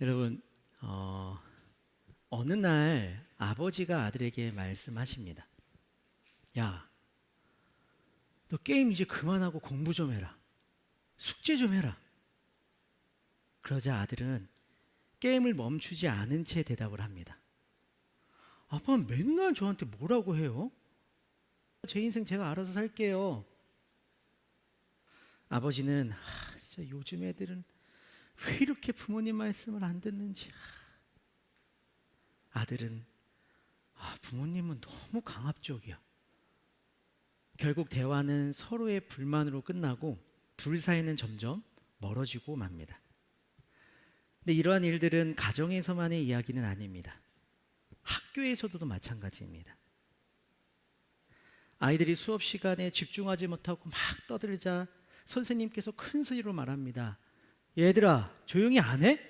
여러분 어, 어느 날 아버지가 아들에게 말씀하십니다. 야, 너 게임 이제 그만하고 공부 좀 해라. 숙제 좀 해라. 그러자 아들은 게임을 멈추지 않은 채 대답을 합니다. 아빠는 맨날 저한테 뭐라고 해요? 제 인생 제가 알아서 살게요. 아버지는 하, 진짜 요즘 애들은 왜 이렇게 부모님 말씀을 안 듣는지. 아들은 아, 부모님은 너무 강압적이야. 결국 대화는 서로의 불만으로 끝나고 둘 사이는 점점 멀어지고 맙니다. 근데 이러한 일들은 가정에서만의 이야기는 아닙니다. 학교에서도 마찬가지입니다. 아이들이 수업 시간에 집중하지 못하고 막 떠들자 선생님께서 큰 소리로 말합니다. 얘들아, 조용히 안 해?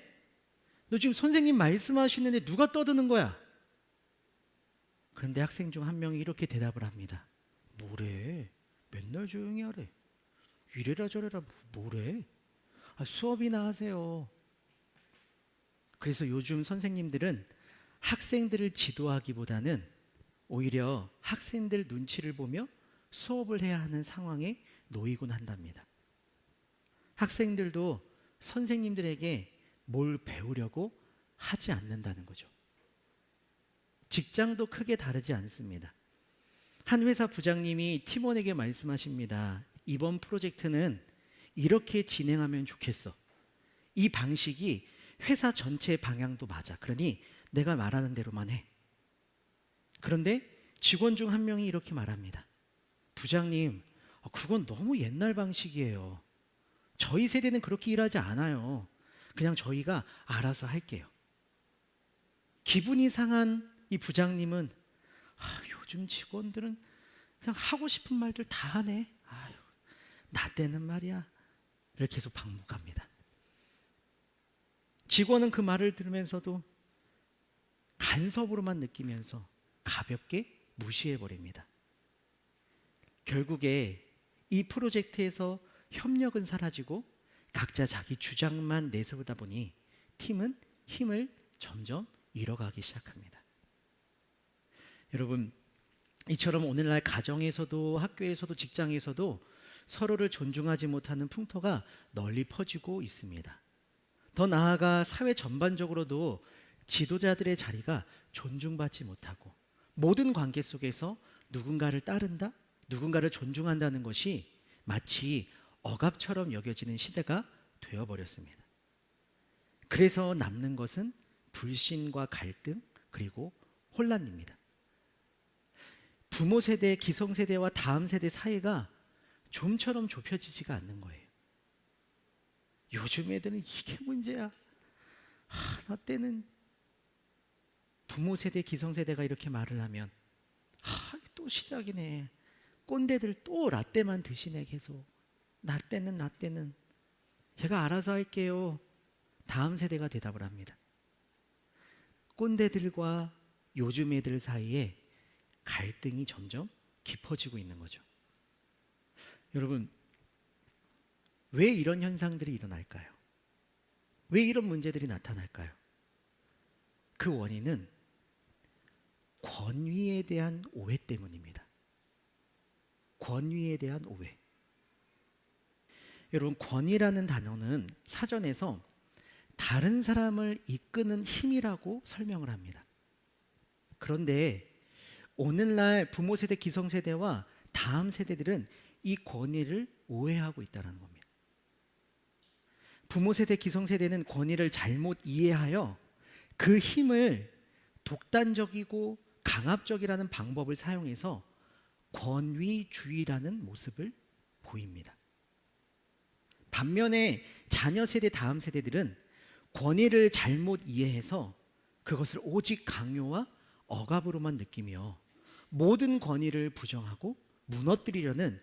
너 지금 선생님 말씀하시는데 누가 떠드는 거야? 그런데 학생 중 한 명이 이렇게 대답을 합니다. 뭐래? 맨날 조용히 하래. 이래라 저래라 뭐래? 아, 수업이나 하세요. 그래서 요즘 선생님들은 학생들을 지도하기보다는 오히려 학생들 눈치를 보며 수업을 해야 하는 상황에 놓이곤 한답니다. 학생들도 선생님들에게 뭘 배우려고 하지 않는다는 거죠. 직장도 크게 다르지 않습니다. 한 회사 부장님이 팀원에게 말씀하십니다. 이번 프로젝트는 이렇게 진행하면 좋겠어. 이 방식이 회사 전체 방향도 맞아. 그러니 내가 말하는 대로만 해. 그런데 직원 중 한 명이 이렇게 말합니다. 부장님, 어, 그건 너무 옛날 방식이에요. 저희 세대는 그렇게 일하지 않아요. 그냥 저희가 알아서 할게요. 기분이 상한 이 부장님은 아, 요즘 직원들은 그냥 하고 싶은 말들 다 하네. 아유, 나 때는 말이야. 를 계속 반복합니다. 직원은 그 말을 들으면서도 간섭으로만 느끼면서 가볍게 무시해 버립니다. 결국에 이 프로젝트에서 협력은 사라지고 각자 자기 주장만 내세우다 보니 팀은 힘을 점점 잃어가기 시작합니다. 여러분, 이처럼 오늘날 가정에서도 학교에서도 직장에서도 서로를 존중하지 못하는 풍토가 널리 퍼지고 있습니다. 더 나아가 사회 전반적으로도 지도자들의 자리가 존중받지 못하고 모든 관계 속에서 누군가를 따른다, 누군가를 존중한다는 것이 마치 억압처럼 여겨지는 시대가 되어버렸습니다. 그래서 남는 것은 불신과 갈등 그리고 혼란입니다. 부모 세대, 기성 세대와 다음 세대 사이가 좀처럼 좁혀지지가 않는 거예요. 요즘 애들은 이게 문제야. 아, 나 때는 부모 세대, 기성 세대가 이렇게 말을 하면 아, 또 시작이네. 꼰대들 또 라떼만 드시네 계속. 나 때는 나 때는 제가 알아서 할게요. 다음 세대가 대답을 합니다. 꼰대들과 요즘 애들 사이에 갈등이 점점 깊어지고 있는 거죠. 여러분, 왜 이런 현상들이 일어날까요? 왜 이런 문제들이 나타날까요? 그 원인은 권위에 대한 오해 때문입니다. 권위에 대한 오해. 여러분, 권위라는 단어는 사전에서 다른 사람을 이끄는 힘이라고 설명을 합니다. 그런데 오늘날 부모 세대, 기성 세대와 다음 세대들은 이 권위를 오해하고 있다는 겁니다. 부모 세대, 기성 세대는 권위를 잘못 이해하여 그 힘을 독단적이고 강압적이라는 방법을 사용해서 권위주의라는 모습을 보입니다. 반면에 자녀 세대, 다음 세대들은 권위를 잘못 이해해서 그것을 오직 강요와 억압으로만 느끼며 모든 권위를 부정하고 무너뜨리려는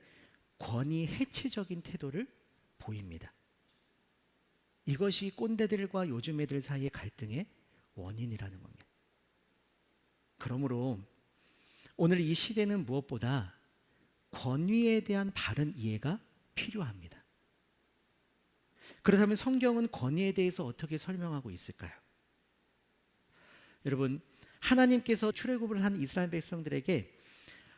권위 해체적인 태도를 보입니다. 이것이 꼰대들과 요즘 애들 사이의 갈등의 원인이라는 겁니다. 그러므로 오늘 이 시대는 무엇보다 권위에 대한 바른 이해가 필요합니다. 그렇다면 성경은 권위에 대해서 어떻게 설명하고 있을까요? 여러분, 하나님께서 출애굽을 한 이스라엘 백성들에게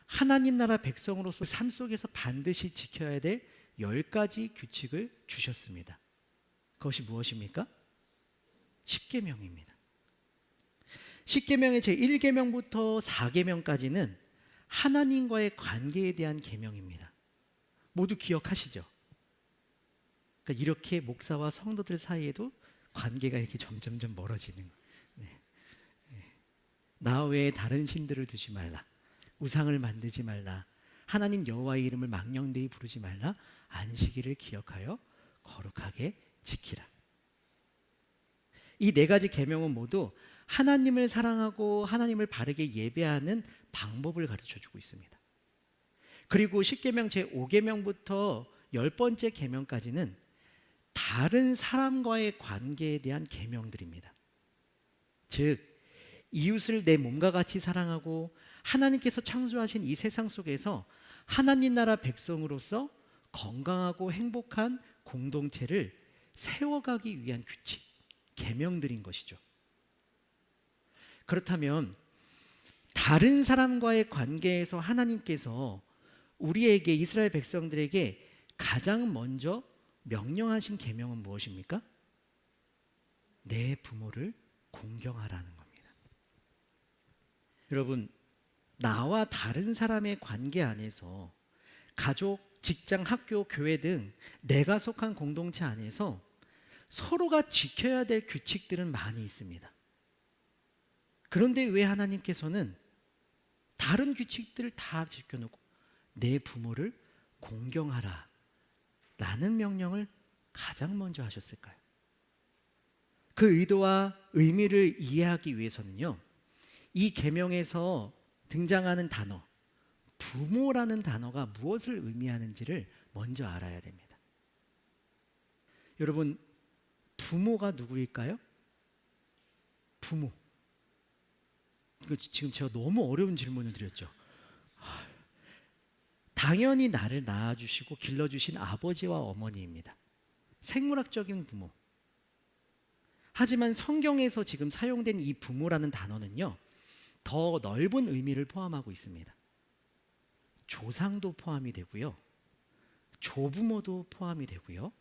하나님 나라 백성으로서 삶 속에서 반드시 지켜야 될 열 가지 규칙을 주셨습니다. 그것이 무엇입니까? 십계명입니다. 십계명의 제 1계명부터 4계명까지는 하나님과의 관계에 대한 계명입니다. 모두 기억하시죠? 그러니까 이렇게 목사와 성도들 사이에도 관계가 이렇게 점점점 멀어지는. 네. 네. 나 외에 다른 신들을 두지 말라. 우상을 만들지 말라. 하나님 여호와의 이름을 망령되이 부르지 말라. 안식일을 기억하여 거룩하게 지키라. 이 네 가지 계명은 모두 하나님을 사랑하고 하나님을 바르게 예배하는 방법을 가르쳐 주고 있습니다. 그리고 10계명 제 5계명부터 열 번째 계명까지는 다른 사람과의 관계에 대한 계명들입니다. 즉 이웃을 내 몸과 같이 사랑하고 하나님께서 창조하신 이 세상 속에서 하나님 나라 백성으로서 건강하고 행복한 공동체를 세워가기 위한 규칙, 계명들인 것이죠. 그렇다면 다른 사람과의 관계에서 하나님께서 우리에게 이스라엘 백성들에게 가장 먼저 명령하신 계명은 무엇입니까? 내 부모를 공경하라는 겁니다. 여러분, 나와 다른 사람의 관계 안에서 가족, 직장, 학교, 교회 등 내가 속한 공동체 안에서 서로가 지켜야 될 규칙들은 많이 있습니다. 그런데 왜 하나님께서는 다른 규칙들을 다 지켜놓고 내 부모를 공경하라 라는 명령을 가장 먼저 하셨을까요? 그 의도와 의미를 이해하기 위해서는요. 이 계명에서 등장하는 단어 부모라는 단어가 무엇을 의미하는지를 먼저 알아야 됩니다. 여러분 부모가 누구일까요? 부모. 지금 제가 너무 어려운 질문을 드렸죠. 아, 당연히 나를 낳아주시고 길러주신 아버지와 어머니입니다. 생물학적인 부모. 하지만 성경에서 지금 사용된 이 부모라는 단어는요, 더 넓은 의미를 포함하고 있습니다. 조상도 포함이 되고요, 조부모도 포함이 되고요,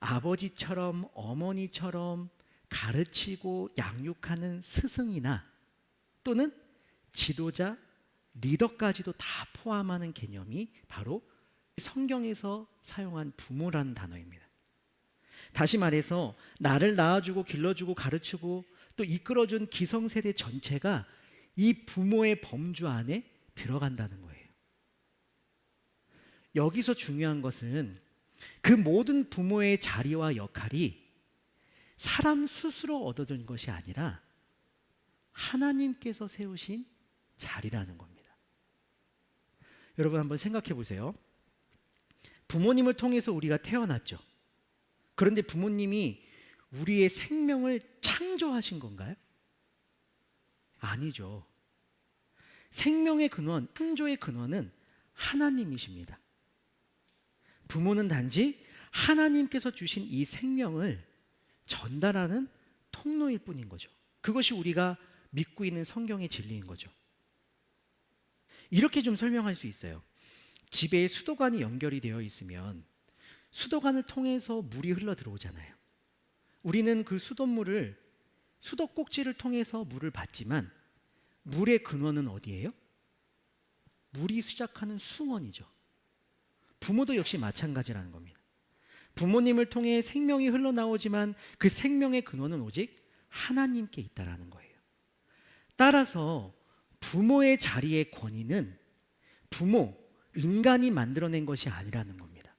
아버지처럼 어머니처럼 가르치고 양육하는 스승이나 또는 지도자, 리더까지도 다 포함하는 개념이 바로 성경에서 사용한 부모라는 단어입니다. 다시 말해서 나를 낳아주고 길러주고 가르치고 또 이끌어준 기성세대 전체가 이 부모의 범주 안에 들어간다는 거예요. 여기서 중요한 것은 그 모든 부모의 자리와 역할이 사람 스스로 얻어진 것이 아니라 하나님께서 세우신 자리라는 겁니다. 여러분 한번 생각해 보세요. 부모님을 통해서 우리가 태어났죠. 그런데 부모님이 우리의 생명을 창조하신 건가요? 아니죠. 생명의 근원, 창조의 근원은 하나님이십니다. 부모는 단지 하나님께서 주신 이 생명을 전달하는 통로일 뿐인 거죠. 그것이 우리가 믿고 있는 성경의 진리인 거죠. 이렇게 좀 설명할 수 있어요. 집에 수도관이 연결이 되어 있으면 수도관을 통해서 물이 흘러 들어오잖아요. 우리는 그 수돗물을 수도 꼭지를 통해서 물을 받지만 물의 근원은 어디예요? 물이 시작하는 수원이죠. 부모도 역시 마찬가지라는 겁니다. 부모님을 통해 생명이 흘러나오지만 그 생명의 근원은 오직 하나님께 있다라는 거예요. 따라서 부모의 자리의 권위는 부모, 인간이 만들어낸 것이 아니라는 겁니다.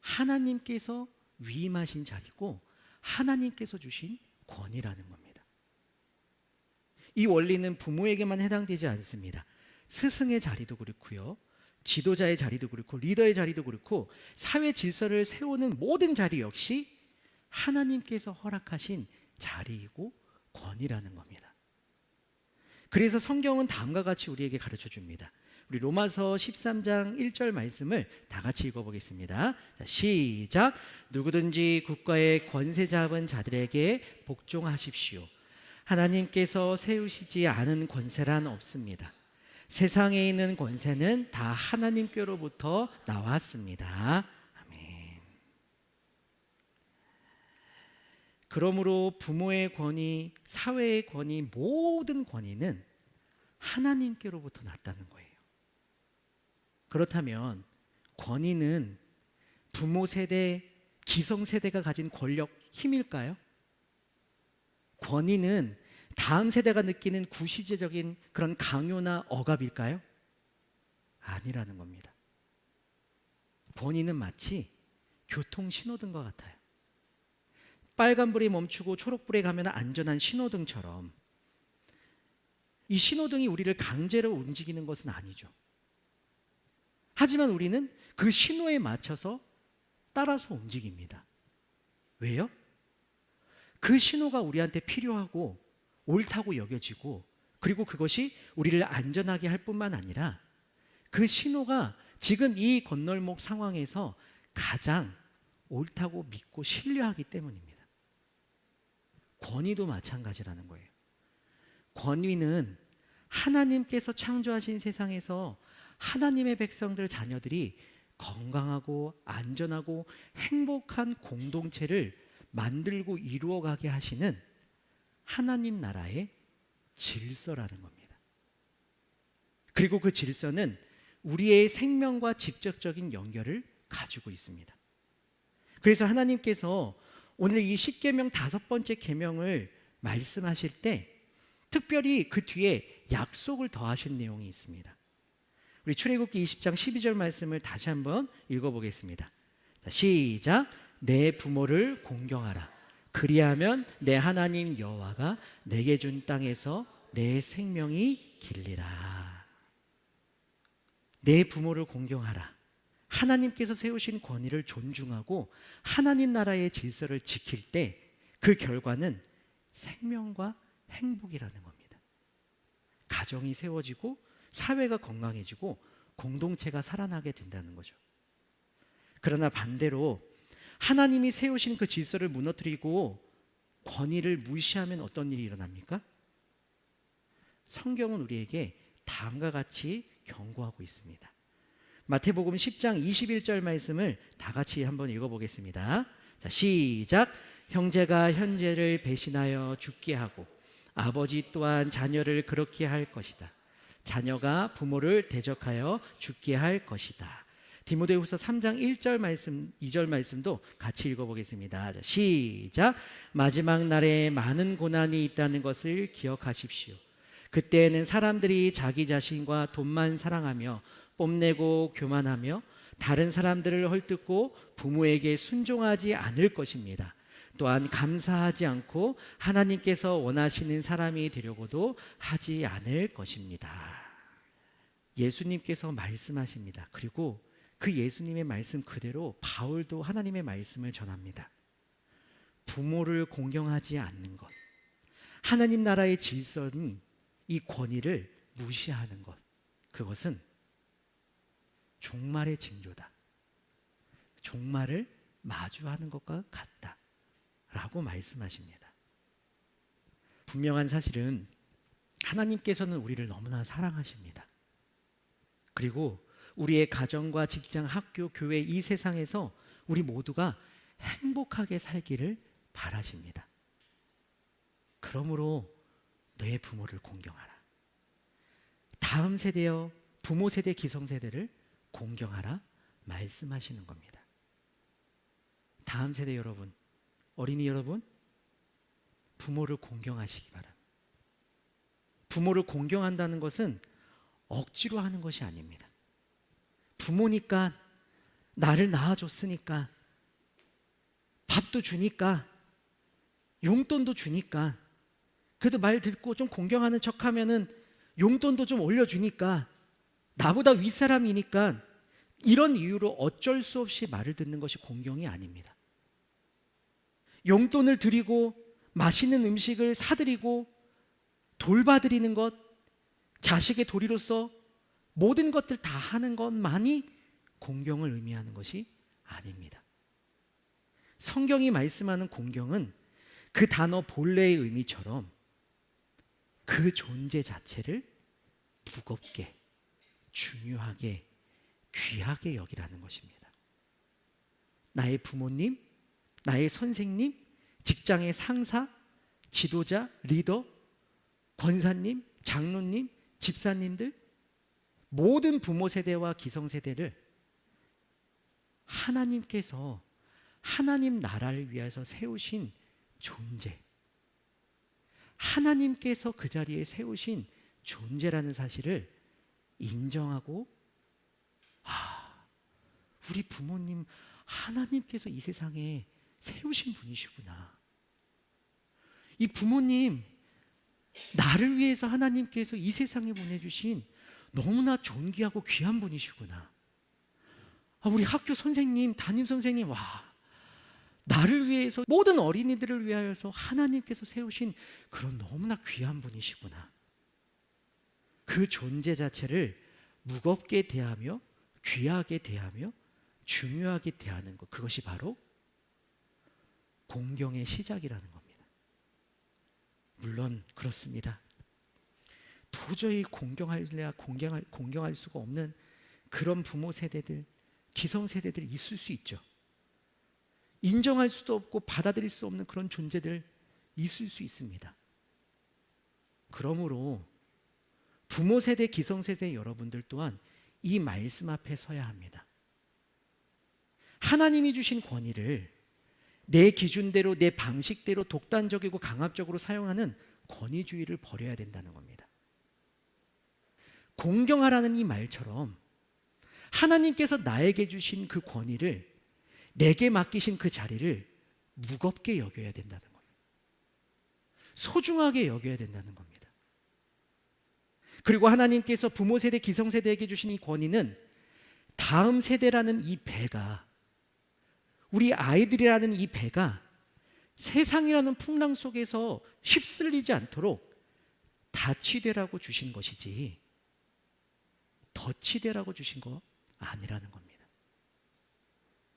하나님께서 위임하신 자리고 하나님께서 주신 권위라는 겁니다. 이 원리는 부모에게만 해당되지 않습니다. 스승의 자리도 그렇고요. 지도자의 자리도 그렇고 리더의 자리도 그렇고 사회 질서를 세우는 모든 자리 역시 하나님께서 허락하신 자리이고 권위라는 겁니다. 그래서 성경은 다음과 같이 우리에게 가르쳐 줍니다. 우리 로마서 13장 1절 말씀을 다 같이 읽어보겠습니다. 자, 시작. 누구든지 국가의 권세 잡은 자들에게 복종하십시오. 하나님께서 세우시지 않은 권세란 없습니다. 세상에 있는 권세는 다 하나님께로부터 나왔습니다. 아멘. 그러므로 부모의 권위, 사회의 권위, 모든 권위는 하나님께로부터 났다는 거예요. 그렇다면 권위는 부모 세대, 기성 세대가 가진 권력, 힘일까요? 권위는 다음 세대가 느끼는 구시대적인 그런 강요나 억압일까요? 아니라는 겁니다. 권위는 마치 교통 신호등과 같아요. 빨간불이 멈추고 초록불에 가면 안전한 신호등처럼 이 신호등이 우리를 강제로 움직이는 것은 아니죠. 하지만 우리는 그 신호에 맞춰서 따라서 움직입니다. 왜요? 그 신호가 우리한테 필요하고 옳다고 여겨지고 그리고 그것이 우리를 안전하게 할 뿐만 아니라 그 신호가 지금 이 건널목 상황에서 가장 옳다고 믿고 신뢰하기 때문입니다. 권위도 마찬가지라는 거예요. 권위는 하나님께서 창조하신 세상에서 하나님의 백성들 자녀들이 건강하고 안전하고 행복한 공동체를 만들고 이루어가게 하시는 하나님 나라의 질서라는 겁니다. 그리고 그 질서는 우리의 생명과 직접적인 연결을 가지고 있습니다. 그래서 하나님께서 오늘 이 십계명 다섯 번째 계명을 말씀하실 때 특별히 그 뒤에 약속을 더하신 내용이 있습니다. 우리 출애굽기 20장 12절 말씀을 다시 한번 읽어보겠습니다. 자, 시작. 내 부모를 공경하라. 그리하면 내 하나님 여호와가 내게 준 땅에서 내 생명이 길리라. 내 부모를 공경하라. 하나님께서 세우신 권위를 존중하고 하나님 나라의 질서를 지킬 때 그 결과는 생명과 행복이라는 겁니다. 가정이 세워지고 사회가 건강해지고 공동체가 살아나게 된다는 거죠. 그러나 반대로 하나님이 세우신 그 질서를 무너뜨리고 권위를 무시하면 어떤 일이 일어납니까? 성경은 우리에게 다음과 같이 경고하고 있습니다. 마태복음 10장 21절 말씀을 다 같이 한번 읽어보겠습니다. 자, 시작. 형제가 형제를 배신하여 죽게 하고 아버지 또한 자녀를 그렇게 할 것이다. 자녀가 부모를 대적하여 죽게 할 것이다. 디모데후서 3장 1절 말씀, 2절 말씀도 같이 읽어보겠습니다. 시작. 마지막 날에 많은 고난이 있다는 것을 기억하십시오. 그때에는 사람들이 자기 자신과 돈만 사랑하며 뽐내고 교만하며 다른 사람들을 헐뜯고 부모에게 순종하지 않을 것입니다. 또한 감사하지 않고 하나님께서 원하시는 사람이 되려고도 하지 않을 것입니다. 예수님께서 말씀하십니다. 그리고 그 예수님의 말씀 그대로 바울도 하나님의 말씀을 전합니다. 부모를 공경하지 않는 것. 하나님 나라의 질서는 이 권위를 무시하는 것. 그것은 종말의 징조다. 종말을 마주하는 것과 같다. 라고 말씀하십니다. 분명한 사실은 하나님께서는 우리를 너무나 사랑하십니다. 그리고 우리의 가정과 직장, 학교, 교회 이 세상에서 우리 모두가 행복하게 살기를 바라십니다. 그러므로 내 부모를 공경하라. 다음 세대여 부모 세대, 기성 세대를 공경하라 말씀하시는 겁니다. 다음 세대 여러분, 어린이 여러분, 부모를 공경하시기 바랍니다. 부모를 공경한다는 것은 억지로 하는 것이 아닙니다. 부모니까 나를 낳아줬으니까 밥도 주니까 용돈도 주니까 그래도 말 듣고 좀 공경하는 척 하면은 용돈도 좀 올려주니까 나보다 윗사람이니까 이런 이유로 어쩔 수 없이 말을 듣는 것이 공경이 아닙니다. 용돈을 드리고 맛있는 음식을 사드리고 돌봐드리는 것, 자식의 도리로서 모든 것들 다 하는 것만이 공경을 의미하는 것이 아닙니다. 성경이 말씀하는 공경은 그 단어 본래의 의미처럼 그 존재 자체를 무겁게, 중요하게, 귀하게 여기라는 것입니다. 나의 부모님, 나의 선생님, 직장의 상사, 지도자, 리더, 권사님, 장로님, 집사님들, 모든 부모 세대와 기성 세대를 하나님께서 하나님 나라를 위해서 세우신 존재. 하나님께서 그 자리에 세우신 존재라는 사실을 인정하고, 아, 우리 부모님 하나님께서 이 세상에 세우신 분이시구나. 이 부모님, 나를 위해서 하나님께서 이 세상에 보내주신 너무나 존귀하고 귀한 분이시구나. 아, 우리 학교 선생님, 담임 선생님, 와, 나를 위해서 모든 어린이들을 위하여서 하나님께서 세우신 그런 너무나 귀한 분이시구나. 그 존재 자체를 무겁게 대하며 귀하게 대하며 중요하게 대하는 것 그것이 바로 공경의 시작이라는 겁니다. 물론 그렇습니다. 도저히 공경할래야 공경할, 공경할 수가 없는 그런 부모 세대들, 기성 세대들이 있을 수 있죠. 인정할 수도 없고 받아들일 수 없는 그런 존재들 있을 수 있습니다. 그러므로 부모 세대, 기성 세대 여러분들 또한 이 말씀 앞에 서야 합니다. 하나님이 주신 권위를 내 기준대로, 내 방식대로 독단적이고 강압적으로 사용하는 권위주의를 버려야 된다는 겁니다. 공경하라는 이 말처럼 하나님께서 나에게 주신 그 권위를 내게 맡기신 그 자리를 무겁게 여겨야 된다는 거예요. 소중하게 여겨야 된다는 겁니다. 그리고 하나님께서 부모 세대, 기성 세대에게 주신 이 권위는 다음 세대라는 이 배가 우리 아이들이라는 이 배가 세상이라는 풍랑 속에서 휩쓸리지 않도록 다치되라고 주신 것이지 덧치되라고 주신 거 아니라는 겁니다.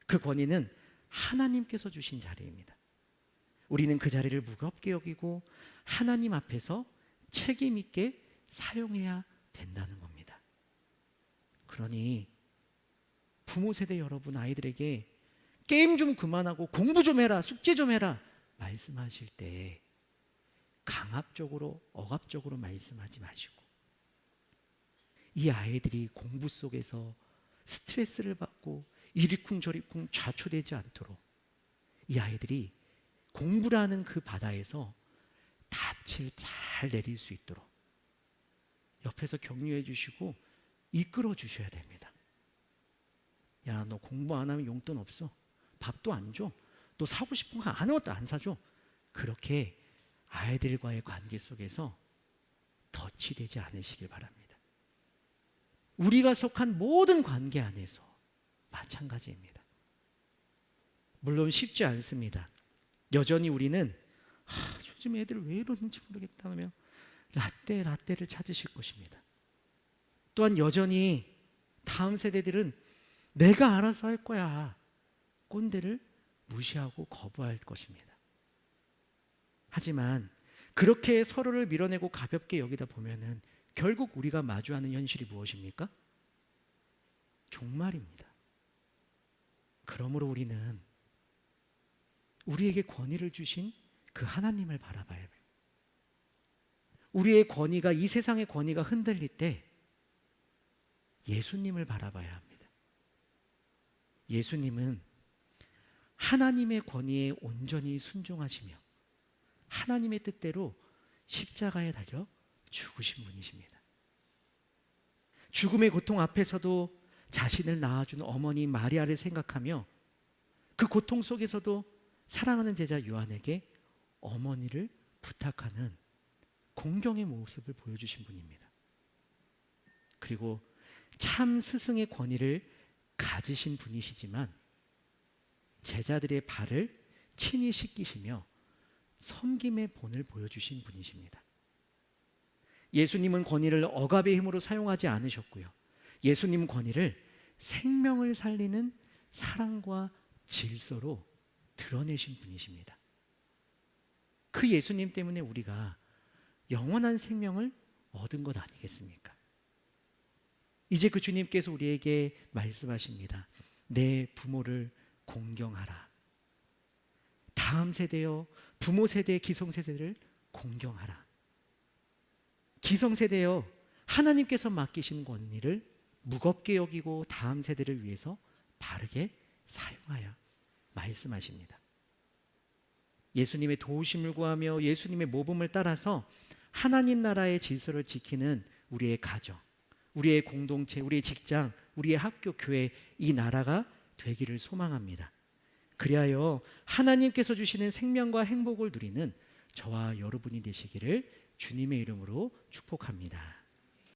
그 권위는 하나님께서 주신 자리입니다. 우리는 그 자리를 무겁게 여기고 하나님 앞에서 책임 있게 사용해야 된다는 겁니다. 그러니 부모 세대 여러분 아이들에게 게임 좀 그만하고 공부 좀 해라, 숙제 좀 해라 말씀하실 때 강압적으로 억압적으로 말씀하지 마시고 이 아이들이 공부 속에서 스트레스를 받고 이리쿵저리쿵 좌초되지 않도록 이 아이들이 공부라는 그 바다에서 닻을 잘 내릴 수 있도록 옆에서 격려해 주시고 이끌어 주셔야 됩니다. 야, 너 공부 안 하면 용돈 없어. 밥도 안 줘. 또 사고 싶은 거 아무것도 안 사줘. 그렇게 아이들과의 관계 속에서 덫이 되지 않으시길 바랍니다. 우리가 속한 모든 관계 안에서 마찬가지입니다. 물론 쉽지 않습니다. 여전히 우리는 아, 요즘 애들 왜 이러는지 모르겠다 하며 라떼 라떼를 찾으실 것입니다. 또한 여전히 다음 세대들은 내가 알아서 할 거야. 꼰대를 무시하고 거부할 것입니다. 하지만 그렇게 서로를 밀어내고 가볍게 여기다 보면은 결국 우리가 마주하는 현실이 무엇입니까? 종말입니다. 그러므로 우리는 우리에게 권위를 주신 그 하나님을 바라봐야. 우리의 권위가 이 세상의 권위가 흔들릴 때 예수님을 바라봐야 합니다. 예수님은 하나님의 권위에 온전히 순종하시며 하나님의 뜻대로 십자가에 달려 죽으신 분이십니다. 죽음의 고통 앞에서도 자신을 낳아준 어머니 마리아를 생각하며 그 고통 속에서도 사랑하는 제자 요한에게 어머니를 부탁하는 공경의 모습을 보여주신 분입니다. 그리고 참 스승의 권위를 가지신 분이시지만 제자들의 발을 친히 씻기시며 섬김의 본을 보여주신 분이십니다. 예수님은 권위를 억압의 힘으로 사용하지 않으셨고요. 예수님 권위를 생명을 살리는 사랑과 질서로 드러내신 분이십니다. 그 예수님 때문에 우리가 영원한 생명을 얻은 것 아니겠습니까? 이제 그 주님께서 우리에게 말씀하십니다. 내 부모를 공경하라. 다음 세대여 부모 세대, 기성 세대를 공경하라. 기성 세대여 하나님께서 맡기신 권리를 무겁게 여기고 다음 세대를 위해서 바르게 사용하여 말씀하십니다. 예수님의 도우심을 구하며 예수님의 모범을 따라서 하나님 나라의 질서를 지키는 우리의 가정, 우리의 공동체, 우리의 직장, 우리의 학교, 교회 이 나라가 되기를 소망합니다. 그리하여 하나님께서 주시는 생명과 행복을 누리는 저와 여러분이 되시기를 주님의 이름으로 축복합니다.